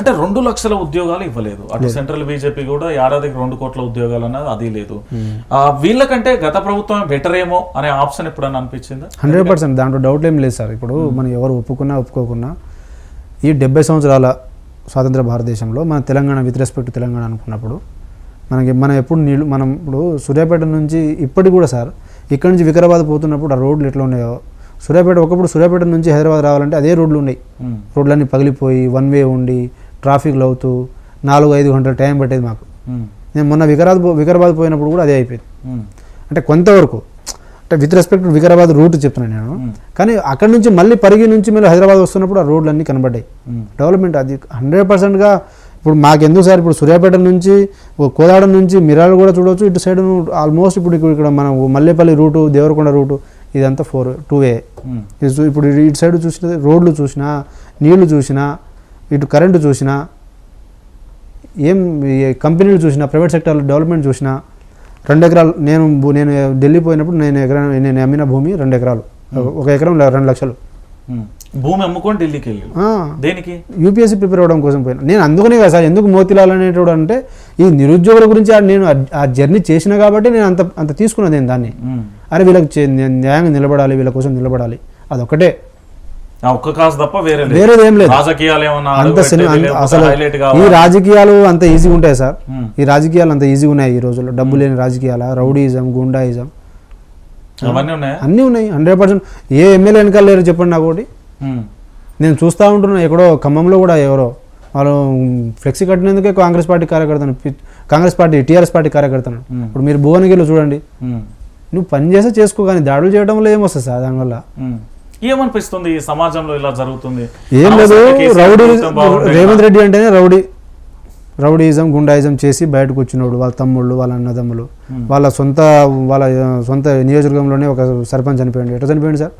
అంటే రెండు లక్షల ఉద్యోగాలు ఇవ్వలేదు. అటు సెంట్రల్ బీజేపీ కూడా ఏడాదికి రెండు కోట్ల ఉద్యోగాలు అన్నది అది లేదు. ఆ, వీళ్ళకంటే గత ప్రభుత్వం బెటర్ ఏమో అనే ఆప్షన్ ఎప్పుడన్నా అనిపించిందా? Hundred percent. దాంట్లో డౌట్ ఏం లేదు సార్. ఇప్పుడు మనం ఎవరు ఒప్పుకున్నా ఒప్పుకోకున్నా ఈ డెబ్బై సంవత్సరాల స్వాతంత్ర భారతదేశంలో మన తెలంగాణ విత్ రెస్పెక్ట్ తెలంగాణ అనుకున్నప్పుడు మనకి మనం ఎప్పుడు నీళ్ళు మనం ఇప్పుడు సూర్యాపేట నుంచి ఇప్పటికి కూడా సార్ ఇక్కడ నుంచి వికారాబాద్ పోతున్నప్పుడు ఆ రోడ్లు ఎట్లా ఉన్నాయో సూర్యాపేట ఒకప్పుడు సూర్యాపేట నుంచి హైదరాబాద్ రావాలంటే అదే రోడ్లు ఉన్నాయి. రోడ్లన్నీ పగిలిపోయి వన్ వే ఉండి ట్రాఫిక్లు అవుతూ నాలుగు ఐదు గంటల టైం పట్టేది మాకు. నేను మొన్న వికారాబాద్ వికారాబాద్ పోయినప్పుడు కూడా అదే అయిపోయింది. అంటే కొంతవరకు అంటే విత్ రెస్పెక్ట్ వికారాబాద్ రూట్ చెప్తున్నాను నేను. కానీ అక్కడ నుంచి మళ్ళీ పరిగి నుంచి మీరు హైదరాబాద్ వస్తున్నప్పుడు ఆ రోడ్లు అన్నీ కనబడ్డాయి డెవలప్మెంట్ అది హండ్రెడ్ పర్సెంట్గా ఇప్పుడు మాకెందుకు సార్ ఇప్పుడు సూర్యాపేట నుంచి కోదాడ నుంచి మిరాలు కూడా చూడవచ్చు ఇటు సైడ్ ఆల్మోస్ట్ ఇప్పుడు ఇక్కడ మన మల్లేపల్లి రూటు దేవరకొండ రూటు ఇదంతా ఫోర్ టూ వే ఇప్పుడు ఇటు సైడ్ చూసిన రోడ్లు చూసినా నీళ్ళు చూసినా ఇటు కరెంటు చూసినా ఏం కంపెనీలు చూసినా ప్రైవేట్ సెక్టర్ డెవలప్మెంట్ చూసినా రెండు ఎకరాలు నేను నేను ఢిల్లీ పోయినప్పుడు నేను ఎకరా నేను అమ్మిన భూమి రెండు ఎకరాలు. ఒక ఎకరం రెండు లక్షలు. భూమి అమ్ముకొని ఢిల్లీకి వెళ్ళి. దేనికి? యూపీఎస్సీ ప్రిపేర్ అవ్వడం కోసం పోయినా. నేను అందుకనే కదా సార్ ఎందుకు మోతిలాల్ అనేటోడు అంటే ఈ నిరుద్యోగుల గురించి నేను ఆ- జర్నీ చేసిన కాబట్టి నేను అంత అంత తీసుకున్నది నేను దాన్ని. అరే వీళ్ళకి న్యాయంగా నిలబడాలి వీళ్ళ కోసం నిలబడాలి. అదొకటే ఒక్క కాసు తప్ప వేరే. వేరేది ఏం లేదు. రాజకీయాలు ఏమన్నా అంత సినిమా అసలు ఈ రాజకీయాలు అంత ఈజీగా ఉంటాయి సార్. ఉమ్. ఈ రాజకీయాలు అంత ఈజీగా ఉన్నాయి ఈ రోజుల్లో. డబ్బు లేని రాజకీయాల? Rowdyism goondaism. అవన్నీ ఉన్నాయా? అన్నీ ఉన్నాయి. హండ్రెడ్ పర్సెంట్ ఏ ఎమ్మెల్యే వెనకాల లేరు చెప్పండి నాకు ఒకటి. నేను చూస్తూ ఉంటున్నా. ఎక్కడో ఖమ్మంలో కూడా ఎవరో వాళ్ళు ఫ్లెక్సీ కట్టినందుకే కాంగ్రెస్ పార్టీ కార్యకర్తను కాంగ్రెస్ పార్టీ టీఆర్ఎస్ పార్టీ కార్యకర్తను. ఇప్పుడు మీరు భువనగిరిలో చూడండి. నువ్వు పని చేస్తే చేసుకో కానీ దాడులు చేయడం వల్ల ఏమొస్తుంది సార్ దానివల్ల. ఏమనిపిస్తుంది ఈ సమాజంలో ఇలా జరుగుతుంది ఏం లేదు రౌడీ. రేవంత్ రెడ్డి అంటేనే రౌడీ రౌడీయిజం గుండాయిజం చేసి బయటకు వచ్చినోడు వాళ్ళ తమ్ముళ్ళు వాళ్ళ అన్నదమ్ములు. వాళ్ళ సొంత వాళ్ళ సొంత నియోజకవర్గంలోనే ఒక సర్పంచ్ చనిపోయాడు ఎట్లా చనిపోయాడు సార్.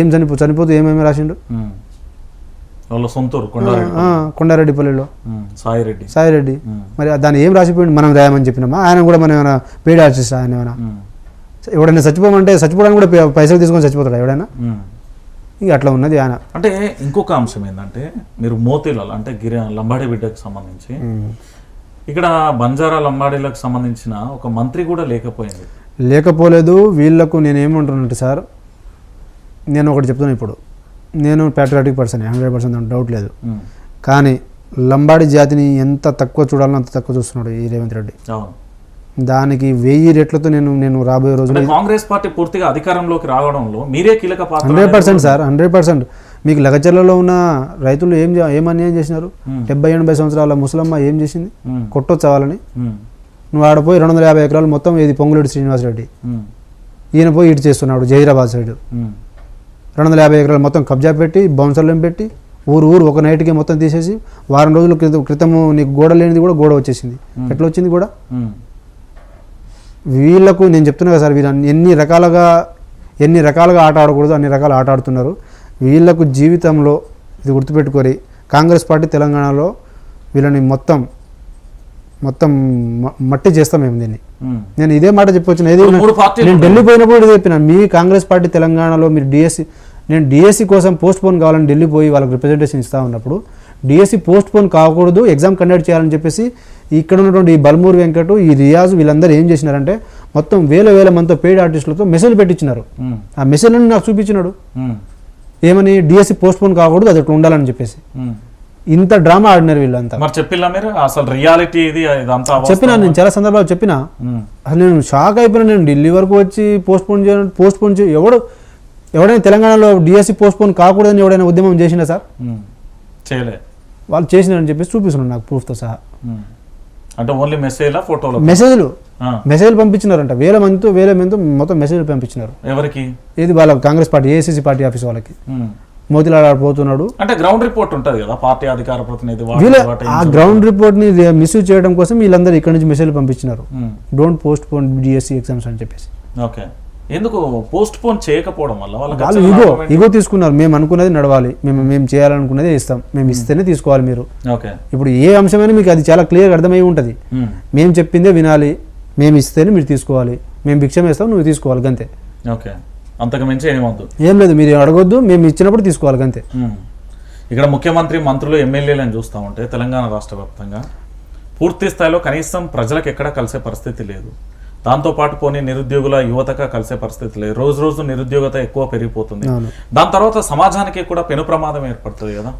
ఏం చనిపో చనిపోతూ ఏమేమి రాసిండు. వాళ్ళ సొంతూరు కొండారెడ్డి ఉమ్. సాయిరెడ్డి సాయిరెడ్డి. మరి దాన్ని ఏం రాసిపోయింది మనం రాయమని చెప్పినామా ఆయన కూడా మనం ఏమైనా పేడ్ ఆర్టిస్ట్ ఆయన ఏమైనా. ఎవడైనా చచ్చిపోమంటే చచ్చిపోవడానికి కూడా పైసలు తీసుకొని చచ్చిపోతాడు ఎవడైనా. ఇక అట్లా ఉన్నది ఆయన. అంటే ఇంకొక అంశం ఏంటంటే మీరు మోతీలాల్ అంటే గిరి లంబాడి బిడ్డకు సంబంధించి ఇక్కడ బంజారా లంబాడీలకు సంబంధించిన ఒక మంత్రి కూడా లేకపోయింది. లేకపోలేదు వీళ్ళకు నేను ఏమంటున్నట్టు సార్ నేను ఒకటి చెప్తున్నాను ఇప్పుడు. నేను patriotic person hundred percent doubt లేదు. కానీ లంబాడి జాతిని ఎంత తక్కువ చూడాలో అంత తక్కువ చూస్తున్నాడు ఈ రేవంత్ రెడ్డి. అవును. దానికి వెయ్యి రెట్లతో నేను నేను రాబోయే అంటే కాంగ్రెస్ పార్టీ పూర్తిగా అధికారంలోకి రావడంలో మీరే కీలక పాత్ర hundred percent sir hundred percent మీకు లగచర్లలో ఉన్న రైతులు ఏం ఏం అన్యాయం చేసినారు. డెబ్బై ఎనభై సంవత్సరాల ముసలమ్మ ఏం చేసింది ఉమ్. కొట్టొచ్చు వాళ్ళని ఉమ్. నువ్వు ఆడపోయి రెండు వందల యాభై ఎకరాలు మొత్తం ఇది పొంగులేటి శ్రీనివాసరెడ్డి. ఈయన పోయి ఇటు చేస్తున్నాడు జహీరాబాద్ సైడ్. రెండు వందల యాభై ఎకరాలు మొత్తం కబ్జా పెట్టి బౌన్సర్లను పెట్టి ఊరు ఊరు ఒక నైట్కి మొత్తం తీసేసి వారం రోజుల క్రితం క్రితము నీకు గోడ లేనిది కూడా గోడ వచ్చేసింది. ఎట్లా వచ్చింది కూడా. వీళ్ళకు నేను చెప్తున్నా కదా సార్ వీళ్ళు ఎన్ని రకాలుగా ఎన్ని రకాలుగా ఆట ఆడకూడదు అన్ని రకాల ఆట ఆడుతున్నారు వీళ్ళకు జీవితంలో ఇది గుర్తుపెట్టుకొని కాంగ్రెస్ పార్టీ తెలంగాణలో వీళ్ళని మొత్తం మొత్తం మట్టి చేస్తాం మేము దీన్ని. నేను ఇదే మాట చెప్పొచ్చిన ఏది నేను. ఢిల్లీ పోయినప్పుడు ఇది చెప్పిన మీ కాంగ్రెస్ పార్టీ తెలంగాణలో మీరు డిఎస్సి నేను డిఎస్సి కోసం పోస్ట్ పోన్ కావాలని ఢిల్లీ పోయి వాళ్ళకి రిప్రజెంటేషన్ ఇస్తా ఉన్నప్పుడు డిఎస్సి పోస్ట్ పోన్ కాకూడదు ఎగ్జామ్ కండక్ట్ చేయాలని చెప్పేసి ఇక్కడ ఉన్నటువంటి ఈ బల్మూరు వెంకట్ ఈ రియాజ్ వీళ్ళందరూ ఏం చేసినారంటే మొత్తం వేల వేల మందితో పెయిడ్ ఆర్టిస్టులతో మెసేజ్ పెట్టించినారు. ఆ మెసేజ్లను నాకు చూపించినాడు. ఏమని డిఎస్సి పోస్ట్ పోన్ కాకూడదు అది ఉండాలని చెప్పేసి. ఇంత డ్రామా ఆడినారు వీళ్ళంతా మరి అసలు రియాలిటీ ఇది ఇదంతా వాస్తవం? చెప్పినా నేను చాలా సందర్భాలు చెప్పినా. అసలు నేను షాక్ అయిపోయినా నేను ఢిల్లీ వరకు వచ్చి పోస్ట్ పోన్ చేయడం పోస్ట్ పోన్ చేయ ఎవడు ఎవడైనా తెలంగాణలో డిఎస్సి పోస్ట్ పోన్ కాకూడదని ఎవడైనా ఉద్యమం చేసినా సార్. చేయలే వాళ్ళు చేసినారని చెప్పేసి చూపిస్తున్నాను నాకు ప్రూఫ్తో సహా. అంటే ఓన్లీ మెసేజ్లా ఫోటోలో మెసేజ్లు పంపించినారంట. వేల మందితో వేల మందితో మొత్తం మెసేజ్లు పంపించినారు. ఎవరికి? ఇది వాళ్ళ Congress party ACC party office వాళ్ళకి. ఆడ పోతున్నాడు. అంటే గ్రౌండ్ రిపోర్ట్ ఉంటది కదా పార్టీ అధికార ప్రతినిధి వీళ్ళ ఆ గ్రౌండ్ రిపోర్ట్ని మిస్యూజ్ చేయడం కోసం వీళ్ళందరూ ఇక్కడ నుంచి మెసేజ్లు పంపించినారు. Don't postpone DSC exams అని చెప్పేసి. ఓకే. ఎందుకు పోస్ట్ పోన్ చేయకపోవడం వల్ల వాళ్ళు ఇగో? ఇగో తీసుకున్నారు. మేము అనుకున్నది నడవాలి. మేము మేము చేయాలనుకున్నదే ఇస్తాం మేము ఇస్తేనే తీసుకోవాలి మీరు. ఓకే. ఇప్పుడు ఏ అంశమైనా మీకు అది చాలా క్లియర్గా అర్థమై ఉంటుంది. ఉమ్. మేము చెప్పిందే వినాలి. మేము ఇస్తేనే మీరు తీసుకోవాలి. మేము భిక్షం వేస్తాం నువ్వు తీసుకోవాలి. గంతే. ఓకే. అంతకు మించి ఏమొద్దు ఏం లేదు. మీరు అడగొద్దు. మేము ఇచ్చినప్పుడు తీసుకోవాలి. గంతే. ఉమ్. ఇక్కడ ముఖ్యమంత్రి మంత్రులు ఎమ్మెల్యేలను చూస్తూ ఉంటే తెలంగాణ రాష్ట్ర వ్యాప్తంగా పూర్తి స్థాయిలో కనీసం ప్రజలకు ఎక్కడ కలిసే పరిస్థితి లేదు. దాంతోపాటు పోనీ నిరుద్యోగుల యువతగా కలిసే పరిస్థితి లేదు. రోజు రోజు నిరుద్యోగత ఎక్కువ పెరిగిపోతుంది. దాని తర్వాత సమాజానికి కూడా పెను ప్రమాదం ఏర్పడుతుంది కదా?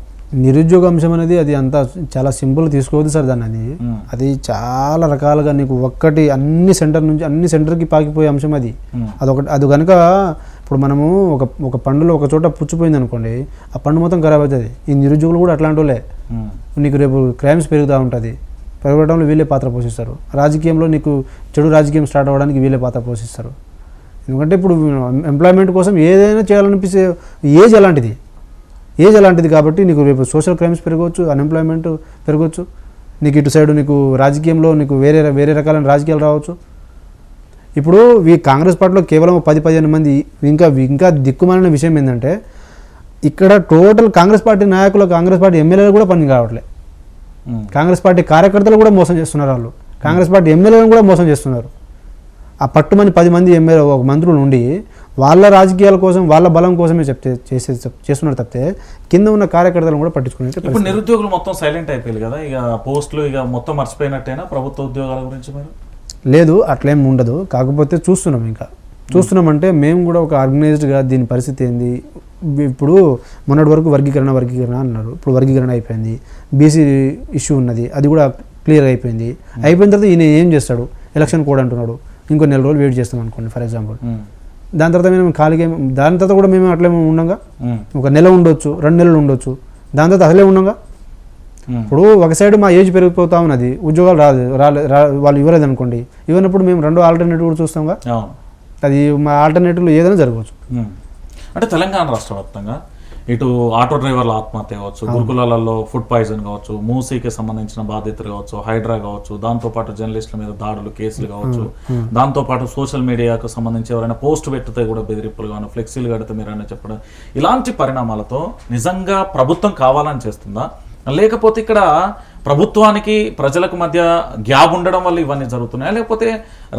నిరుద్యోగ అంశం అనేది అది అంతా చాలా సింపుల్ తీసుకోవద్దు సార్ దాన్ని అది. అది చాలా రకాలుగా నీకు ఒక్కటి అన్ని సెంటర్ నుంచి అన్ని సెంటర్కి పాకిపోయే అంశం అది. అదొకటి అది కనుక ఇప్పుడు మనము ఒక ఒక పండులో ఒక చోట పుచ్చిపోయింది అనుకోండి ఆ పండు మొత్తం ఖరాబ్ అవుతుంది. ఈ నిరుద్యోగులు కూడా అట్లాంటి వాళ్ళే. నీకు రేపు క్రైమ్స్ పెరుగుతూ ఉంటుంది. పెరగడంలో వీళ్ళే పాత్ర పోషిస్తారు. రాజకీయంలో నీకు చెడు రాజకీయం స్టార్ట్ అవ్వడానికి వీళ్ళే పాత్ర పోషిస్తారు. ఎందుకంటే ఇప్పుడు ఎంప్లాయ్మెంట్ కోసం ఏదైనా చేయాలనిపిస్తే ఏజ్ ఎలాంటిది? ఏజ్ అలాంటిది కాబట్టి నీకు రేపు సోషల్ క్రైమ్స్ పెరగవచ్చు అన్ఎంప్లాయ్మెంట్ పెరగవచ్చు నీకు ఇటు సైడ్ నీకు రాజకీయంలో నీకు వేరే వేరే రకాలైన రాజకీయాలు రావచ్చు. ఇప్పుడు ఈ కాంగ్రెస్ పార్టీలో కేవలం పది పదిహేను మంది ఇంకా ఇంకా దిక్కుమాలిన విషయం ఏంటంటే ఇక్కడ టోటల్ కాంగ్రెస్ పార్టీ నాయకులు కాంగ్రెస్ పార్టీ ఎమ్మెల్యేలు కూడా పని కావట్లే. కాంగ్రెస్ పార్టీ కార్యకర్తలు కూడా మోసం చేస్తున్నారు వాళ్ళు. కాంగ్రెస్ పార్టీ ఎమ్మెల్యేలను కూడా మోసం చేస్తున్నారు. ఆ పట్టుమని పది మంది ఎమ్మెల్యే ఒక మంత్రులు ఉండి వాళ్ళ రాజకీయాల కోసం వాళ్ళ బలం కోసమే చెప్తే చేసే చేస్తున్నారు తప్పితే కింద ఉన్న కార్యకర్తలను కూడా పట్టించుకునే ఇప్పుడు నిరుద్యోగులు మొత్తం సైలెంట్ అయిపోయారు కదా. ఇక పోస్టులు ఇక మొత్తం మర్చిపోయినట్టేనా ప్రభుత్వ ఉద్యోగాల గురించి మరి? లేదు అట్లేం ఉండదు. కాకపోతే చూస్తున్నాం ఇంకా. చూస్తున్నామంటే మేము కూడా ఒక ఆర్గనైజ్డ్గా దీని పరిస్థితి ఏంది? ఇప్పుడు మొన్నటి వరకు వర్గీకరణ వర్గీకరణ అన్నారు. ఇప్పుడు వర్గీకరణ అయిపోయింది. బీసీ ఇష్యూ ఉన్నది. అది కూడా క్లియర్ అయిపోయింది. అయిపోయిన తర్వాత ఈయన ఏం చేస్తాడు? ఎలక్షన్ కోడ్ అంటున్నాడు. ఇంకో నెల రోజులు వెయిట్ చేస్తాం అనుకోండి ఫర్ ఎగ్జాంపుల్ దాని తర్వాత మేము ఖాళీగా దాని తర్వాత కూడా మేము అట్లే ఉండగా? ఉమ్, ఒక నెల ఉండొచ్చు రెండు నెలలు ఉండొచ్చు. దాని తర్వాత అసలే ఉండగా? ఇప్పుడు ఒక సైడ్ మా ఏజ్ పెరిగిపోతా ఉన్నది. ఉద్యోగాలు రాదు రాలే రా వాళ్ళు ఇవ్వలేదు అనుకోండి. ఇవ్వనప్పుడు మేము రెండో ఆల్టర్నేటివ్ కూడా చూస్తాంగా? అది మా ఆల్టర్నేటివ్లో ఏదైనా జరగవచ్చు. అంటే తెలంగాణ రాష్ట్ర వ్యాప్తంగా ఇటు ఆటో డ్రైవర్ల ఆత్మహత్య కావచ్చు గురుకులాలలో ఫుడ్ పాయిజన్ కావచ్చు మూసీకి సంబంధించిన బాధితులు కావచ్చు హైడ్రా కావచ్చు దాంతో పాటు జర్నలిస్టుల మీద దాడులు కేసులు కావచ్చు దాంతో పాటు సోషల్ మీడియాకు సంబంధించి ఎవరైనా పోస్ట్ పెట్టితే కూడా బెదిరింపులు కానీ ఫ్లెక్సీలు కడితే మీరైనా చెప్పడం ఇలాంటి పరిణామాలతో నిజంగా ప్రభుత్వం కావాలని చేస్తుందా? లేకపోతే ఇక్కడ ప్రభుత్వానికి ప్రజలకు మధ్య గ్యాప్ ఉండడం వల్ల ఇవన్నీ జరుగుతున్నాయా? లేకపోతే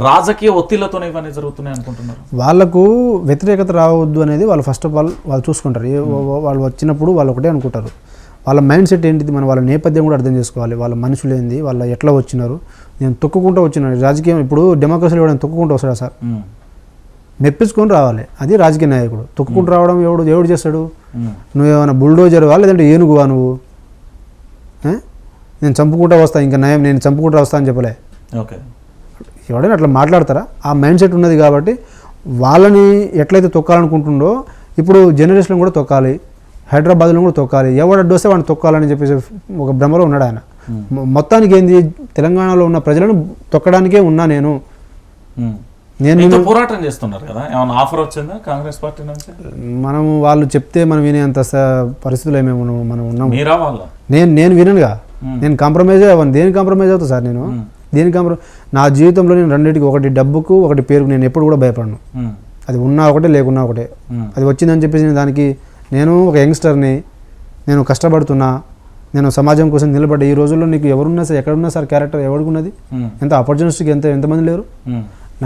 రాజకీయ ఒత్తిళ్ళతోనే ఇవన్నీ జరుగుతున్నాయి అనుకుంటున్నారు? వాళ్ళకు వ్యతిరేకత రావద్దు అనేది వాళ్ళు ఫస్ట్ ఆఫ్ ఆల్ వాళ్ళు చూసుకుంటారు. వాళ్ళు వచ్చినప్పుడు వాళ్ళు ఒకటే అనుకుంటారు. వాళ్ళ మైండ్ సెట్ ఏంటిది? మన వాళ్ళ నేపథ్యం కూడా అర్థం చేసుకోవాలి. వాళ్ళ మనుషులు ఏంది వాళ్ళ ఎట్లా వచ్చినారు? నేను తొక్కుకుంటూ వచ్చినాను రాజకీయం ఇప్పుడు డెమోక్రసీలో ఎవడైనా తొక్కుకుంటూ వస్తాడా సార్? మెప్పించుకొని రావాలి. అది రాజకీయ నాయకుడు. తొక్కుకుంటూ రావడం ఎవడు ఎవడు చేస్తాడు? ఉమ్, నువ్వేమైనా బుల్డోజర్వా లేదంటే ఏనుగువా నువ్వు? నేను చంపుకుంటా వస్తా ఇంకా నయం నేను చంపుకుంటా వస్తా అని చెప్పలే. ఓకే. ఎవడైనా అట్లా మాట్లాడతారా? ఆ మైండ్ సెట్ ఉన్నది కాబట్టి వాళ్ళని ఎట్లయితే తొక్కాలనుకుంటుండో ఇప్పుడు జనరేషన్ కూడా తొక్కాలి హైదరాబాద్లో కూడా తొక్కాలి ఎవడు అడ్డు వస్తే వాడిని తొక్కాలని చెప్పేసి ఒక భ్రమలో ఉన్నాడు ఆయన. మొత్తానికి ఏంది? తెలంగాణలో ఉన్న ప్రజలను తొక్కడానికే ఉన్నా నేను. నేను పోరాటం చేస్తున్నారు కదా? ఏమైనా ఆఫర్ వచ్చిందా కాంగ్రెస్ పార్టీ నుంచి? మనం వాళ్ళు చెప్తే మనం వినేంత స- పరిస్థితుల్లో మేము ఉన్నాం- మనం ఉన్నాం మీరా వాళ్ళ? నేను నేను విననుగా. నేను కాంప్రమైజ్ అవ్వను. దేని కాంప్రమైజ్ అవుతా సార్ నేను. దేని కాంప్ర నా జీవితంలో నేను రెండింటికి ఒకటి డబ్బుకు ఒకటి పేరుకు నేను ఎప్పుడు కూడా భయపడను. అది ఉన్నా ఒకటే లేకున్నా ఒకటే. అది వచ్చిందని చెప్పేసి నేను దానికి నేను ఒక యంగ్స్టర్ని నేను కష్టపడుతున్నా నేను సమాజం కోసం నిలబడ్డా. ఈ రోజుల్లో నీకు ఎవరున్నా సార్ ఎక్కడున్నా సార్ క్యారెక్టర్ ఎవరికి ఉమ్, ఎంత ఆపర్చునిస్ట్కి ఎంత ఎంతమంది లేరు?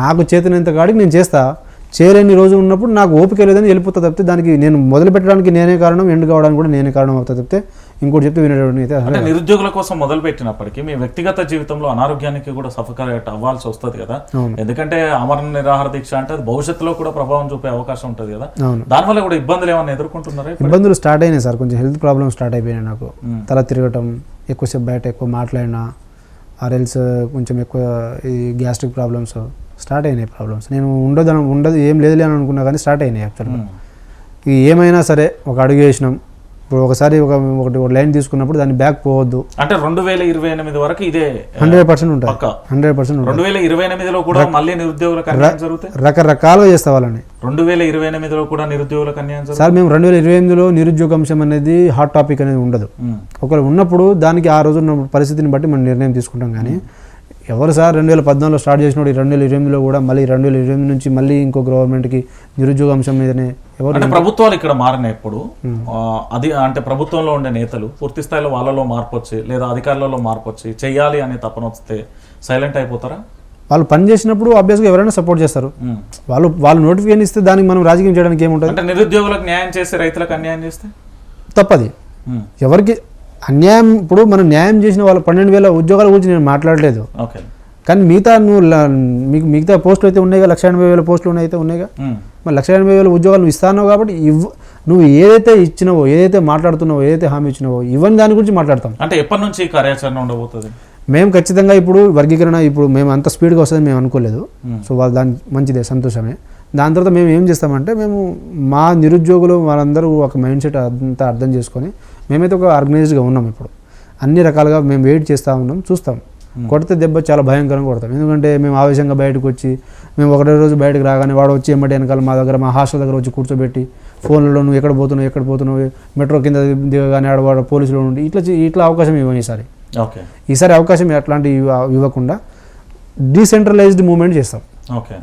నాకు చేతనంత కాడికి నేను చేస్తా. చేయలేని రోజు ఉన్నప్పుడు నాకు ఓపిక లేదని వెళ్ళిపోతా తప్పితే దానికి నేను మొదలు పెట్టడానికి నేనే కారణం ఎండ్ కావడానికి కూడా నేనే కారణం అవుతా తప్పితే ఇంకోటి చెప్తే అయితే అంటే నిరుద్యోగుల కోసం మొదలు పెట్టినప్పటికీ మీ వ్యక్తిగత జీవితంలో అనారోగ్యానికి కూడా సఫకరేట్ అవ్వాల్సి వస్తుంది కదా. ఎందుకంటే అమరణ నిరాహార దీక్ష అంటే అది భవిష్యత్తులో కూడా ప్రభావం చూపే అవకాశం ఉంటుంది కదా. దానివల్ల కూడా ఇబ్బందులు ఏమైనా ఎదుర్కొంటున్నారా? ఇబ్బందులు స్టార్ట్ అయినాయి సార్. కొంచెం హెల్త్ ప్రాబ్లమ్ స్టార్ట్ అయిపోయినాయి నాకు. తల తిరగటం ఎక్కువసేపు బయట ఎక్కువ మాట్లాడినా ఆర్ఎల్స్ కొంచెం ఎక్కువ ఈ గ్యాస్ట్రిక్ ప్రాబ్లమ్స్ స్టార్ట్ అయినాయి ప్రాబ్లమ్స్. నేను ఉండదు ఉండదు ఏం లేదులే అని అనుకున్నా కానీ స్టార్ట్ అయినాయి యాక్చువల్గా ఈ ఏమైనా సరే ఒక అడుగు వేసినాం. ఇప్పుడు ఒకసారి ఒక ఒకటి ఒక లైన్ తీసుకున్నప్పుడు దాన్ని బ్యాక్ పోవద్దు. అంటే రెండు వేల ఇరవై ఎనిమిది వరకు ఇదే హండ్రెడ్ పర్సెంట్ ఉంటుంది హండ్రెడ్ పర్సెంట్ రెండు వేల ఇరవై ఎనిమిదిలో కూడా మళ్ళీ నిరుద్యోగులకు అన్యాయం జరుగుతాయి? రకరకాలుగా చేస్తా వాళ్ళని. రెండు వేల ఇరవై ఎనిమిదిలో కూడా నిరుద్యోగులకు అన్యాయం సార్ మేము రెండు వేల ఇరవై ఎనిమిదిలో నిరుద్యోగ అంశం అనేది హాట్ టాపిక్ అనేది ఉండదు. ఒకవేళ ఉన్నప్పుడు దానికి ఆ రోజు ఉన్న పరిస్థితిని బట్టి మనం నిర్ణయం తీసుకుంటాం కానీ ఎవరు సార్ రెండు వేల పద్నాలుగులో స్టార్ట్ చేసినప్పుడు రెండు వేల ఇరవై ఎనిమిదిలో కూడా మళ్ళీ రెండు వేల ఇరవై నుంచి మళ్ళీ ఇంకో గవర్నమెంట్కి నిరుద్యోగ అంశం మీదనే ఎవరు అంటే ప్రభుత్వాలు ఇక్కడ మారినప్పుడు ఆ, అది అంటే ప్రభుత్వంలో ఉండే నేతలు పూర్తి స్థాయిలో వాళ్ళలో మార్పు వచ్చి లేదా అధికారులలో మార్పు వచ్చి చెయ్యాలి అనే తపన వస్తే సైలెంట్ అయిపోతారా? వాళ్ళు పని చేసినప్పుడు ఆబ్వియస్గా ఎవరైనా సపోర్ట్ చేస్తారు. ఉమ్. వాళ్ళు వాళ్ళు నోటిఫికేషన్ ఇస్తే దానికి మనం రాజకీయం చేయడానికి ఏముంటుంది? అంటే నిరుద్యోగులకు న్యాయం చేసి రైతులకు అన్యాయం చేస్తే? తప్పది. ఉమ్, ఎవరికి అన్యాయం ఇప్పుడు మనం న్యాయం చేసిన వాళ్ళ పన్నెండు వేల ఉద్యోగాల గురించి నేను మాట్లాడలేదు. ఓకే. కానీ మిగతా నువ్వు మీకు మిగతా పోస్టులు అయితే ఉన్నాయిగా? లక్ష ఎనభై వేల పోస్టులు ఉన్నాయి అయితే ఉన్నాయిగా? మరి లక్ష ఎనభై వేల ఉద్యోగాలు నువ్వు ఇస్తాన్నావు కాబట్టి ఇవ్ నువ్వు ఏదైతే ఇచ్చినావో ఏదైతే మాట్లాడుతున్నావో ఏదైతే హామీ ఇచ్చినావో ఇవన్నీ దాని గురించి మాట్లాడతాం. అంటే ఎప్పటి నుంచి కార్యాచరణ ఉండబోతుంది? మేము ఖచ్చితంగా ఇప్పుడు వర్గీకరణ ఇప్పుడు మేము అంత స్పీడ్గా వస్తుందని మేము అనుకోలేదు. సో వాళ్ళు దాని మంచిదే సంతోషమే. దాని తర్వాత మేము ఏం చేస్తామంటే మేము మా నిరుద్యోగులు వాళ్ళందరూ ఒక మైండ్ సెట్ అంతా అర్థం చేసుకొని మేమైతే ఒక ఆర్గనైజ్డ్గా ఉన్నాం ఇప్పుడు. అన్ని రకాలుగా మేము వెయిట్ చేస్తూ ఉన్నాం చూస్తాం. కొడితే దెబ్బ చాలా భయంకరంగా కొడతాం. ఎందుకంటే మేము ఆవేశంగా బయటకు వచ్చి మేము ఒకటే రోజు బయటకు రాగానే వాడు వచ్చి ఎమ్మటి వెనకాల మా దగ్గర మా హాస్టల్ దగ్గర వచ్చి కూర్చోబెట్టి ఫోన్లలో నువ్వు ఎక్కడ పోతున్నావు ఎక్కడ పోతున్నావు మెట్రో కింద దిగగానే ఆడవాడు పోలీసులు ఉండి ఇట్లా ఇట్లా అవకాశం ఇవ్వం ఈసారి. ఓకే. ఈసారి అవకాశం అట్లాంటి ఇవ్వ- ఇవ్వకుండా డీసెంట్రలైజ్డ్ మూవ్మెంట్ చేస్తాం. ఓకే.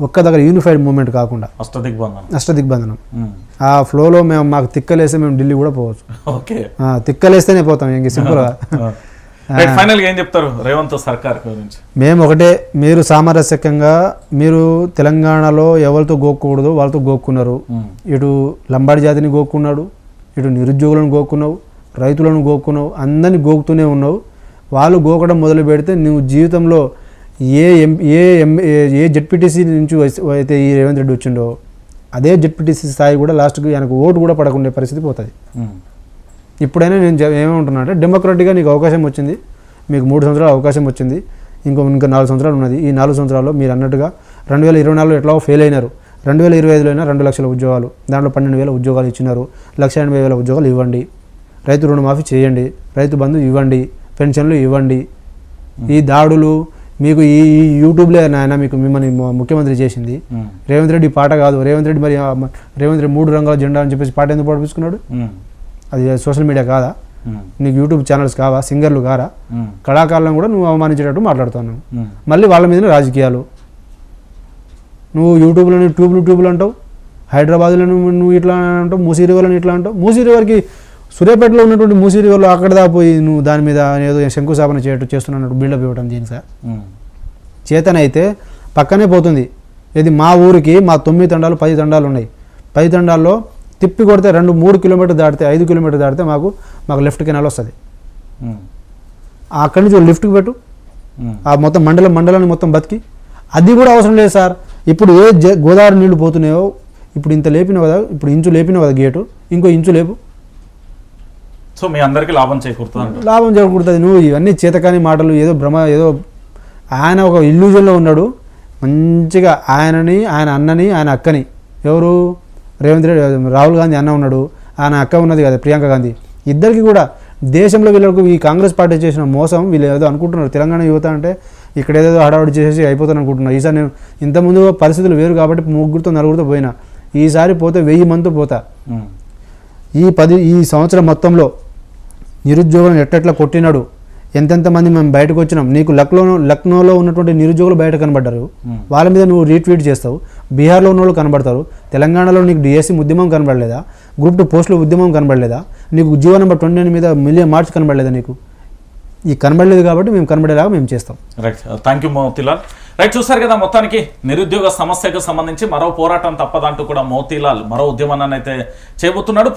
ఒక్క దగ్గర యూనిఫైడ్ మూవ్మెంట్ కాకుండా. అష్ట దిగ్బంధనం నష్ట దిగ్బంధనం ఉమ్, ఆ ఫ్లోలో మేము మాకు తిక్కలేస్తే మేము ఢిల్లీ కూడా పోవచ్చు. ఓకే. తిక్కలేస్తేనే పోతాం ఇంక సింపుల్గా. ఫైనల్గా ఏం చెప్తారు రేవంత్ సర్కార్ గురించి? మేము ఒకటే మీరు సామరస్యకంగా మీరు తెలంగాణలో ఎవరితో గోక్కూడదు వాళ్ళతో గోక్కున్నారు. ఇటు లంబాడి జాతిని గోక్కున్నాడు ఇటు నిరుద్యోగులను గోక్కున్నావు రైతులను గోక్కున్నావు అందరిని గోకుతూనే ఉన్నావు. వాళ్ళు గోకడం మొదలు పెడితే నువ్వు జీవితంలో ఏ ఎం ఏ ఎం ఏ- జెడ్పీటీసీ నుంచి అయితే ఈ రేవంత్ రెడ్డి వచ్చిండో అదే జెడ్పీటీసీ స్థాయి కూడా లాస్ట్కి ఆయనకు ఓటు కూడా పడకుండే పరిస్థితి పోతుంది. ఇప్పుడైనా నేను ఏమంటున్నా అంటే డెమోక్రటిక్గా నీకు అవకాశం వచ్చింది మీకు మూడు సంవత్సరాలు అవకాశం వచ్చింది ఇంకో ఇంకా నాలుగు సంవత్సరాలు ఉన్నది. ఈ నాలుగు సంవత్సరాల్లో మీరు అన్నట్టుగా రెండు వేల ఇరవై నాలుగులో ఎట్లా ఫెయిల్ అయినారు రెండు వేల ఇరవై ఐదులో అయినా రెండు లక్షల ఉద్యోగాలు దాంట్లో పన్నెండు వేల ఉద్యోగాలు ఇచ్చినారు లక్ష ఎనభై వేల ఉద్యోగాలు ఇవ్వండి. రైతు రుణమాఫీ చేయండి రైతు బంధు ఇవ్వండి పెన్షన్లు ఇవ్వండి. ఈ దాడులు మీకు ఈ యూట్యూబ్లో నాయన మీకు మిమ్మల్ని ముఖ్యమంత్రి చేసింది. రేవంత్ రెడ్డి పాట కాదు. రేవంత్ రెడ్డి మరి రేవంత్ రెడ్డి మూడు రంగాల జెండా అని చెప్పేసి పాట ఎందుకు పడిపించుకున్నాడు? అది సోషల్ మీడియా కాదా? నీకు యూట్యూబ్ ఛానల్స్ కావా? సింగర్లు కారా? కళాకారులను కూడా నువ్వు అవమానించేటట్టు మాట్లాడుతున్నావు. మళ్ళీ వాళ్ళ మీదనే రాజకీయాలు. నువ్వు యూట్యూబ్లో ట్యూబ్లు ట్యూబ్లు అంటావు. హైదరాబాద్లో నువ్వు నువ్వు ఇట్లా అంటావు. మూసీ రివర్లను ఇట్లా అంటావు. మూసీ రివర్కి సూర్యాపేటలో ఉన్నటువంటి మూసీ రివర్లో అక్కడ దాపోయి నువ్వు దాని మీద ఏదో శంకుస్థాపన చేయటం చేస్తున్నట్టు బిల్డప్ ఇవ్వడం దీని సార్ చేతనైతే పక్కనే పోతుంది. ఇది మా ఊరికి మా తొమ్మిది తండాలు పది తండాలు ఉన్నాయి. పది తండాల్లో తిప్పి కొడితే రెండు మూడు కిలోమీటర్ దాటితే ఐదు కిలోమీటర్ దాటితే మాకు మాకు లెఫ్ట్ కెనాల్ వస్తుంది. అక్కడి నుంచి లిఫ్ట్కి పెట్టు. ఆ మొత్తం మండలం మండలాన్ని మొత్తం బతికి. అది కూడా అవసరం లేదు సార్. ఇప్పుడు ఏ జ- గోదావరి నీళ్ళు పోతున్నాయో ఇప్పుడు ఇంత లేపిన కదా ఇప్పుడు ఇంచు లేపిన కదా గేటు ఇంకో ఇంచు లేపు. సో మీ అందరికి లాభం చేకూరుతుంది లాభం చేకూరుతుంది. నువ్వు ఇవన్నీ చేతకాని మాటలు ఏదో భ్రమ ఏదో ఆయన ఒక ఇల్యూజన్లో ఉన్నాడు. మంచిగా ఆయనని ఆయన అన్నని ఆయన అక్కని. ఎవరు? రేవంత్ రెడ్డి రాహుల్ గాంధీ అన్న ఉన్నాడు. ఆయన అక్క ఉన్నది కదా ప్రియాంక గాంధీ. ఇద్దరికి కూడా దేశంలో వీళ్ళకు ఈ కాంగ్రెస్ పార్టీ చేసిన మోసం వీళ్ళు ఏదో అనుకుంటున్నారు. తెలంగాణ యువత అంటే ఇక్కడ ఏదో హడావుడి చేసేసి అయిపోతాను అనుకుంటున్నారు. ఈసారి నేను ఇంతకుముందు పరిస్థితులు వేరు కాబట్టి ముగ్గురితో నలుగురితో పోయినా. ఈసారి పోతే వెయ్యి మందితో పోతా. ఈ పది ఈ సంవత్సరం మొత్తంలో నిరుద్యోగులను ఎట్టెట్లా కొట్టినాడు? ఎంతెంత మంది మేము బయటకు వచ్చినాం? నీకు లక్నో లక్నోలో ఉన్నటువంటి నిరుద్యోగులు బయట కనబడ్డారు. వాళ్ళ మీద నువ్వు రీట్వీట్ చేస్తావు. బీహార్లో ఉన్న వాళ్ళు కనబడతారు. తెలంగాణలో నీకు డిఎస్సి ఉద్యమం కనబడలేదా? గ్రూప్ టూ పోస్టుల ఉద్యమం కనబడలేదా? నీకు జీవో నెంబర్ ట్వంటీ నైన్ మీద మిలియన్ మార్చ్ కనబడలేదా నీకు? ఈ కనబడలేదు కాబట్టి మేము కనబడేలాగా మేము చేస్తాం. Right thank you Motilal. Right చూసారు కదా మొత్తానికి నిరుద్యోగ సమస్యకు సంబంధించి మరో పోరాటం తప్పదంటూ కూడా మోతీలాల్ మరో ఉద్యమాన్ని అయితే చేయబోతున్నాడు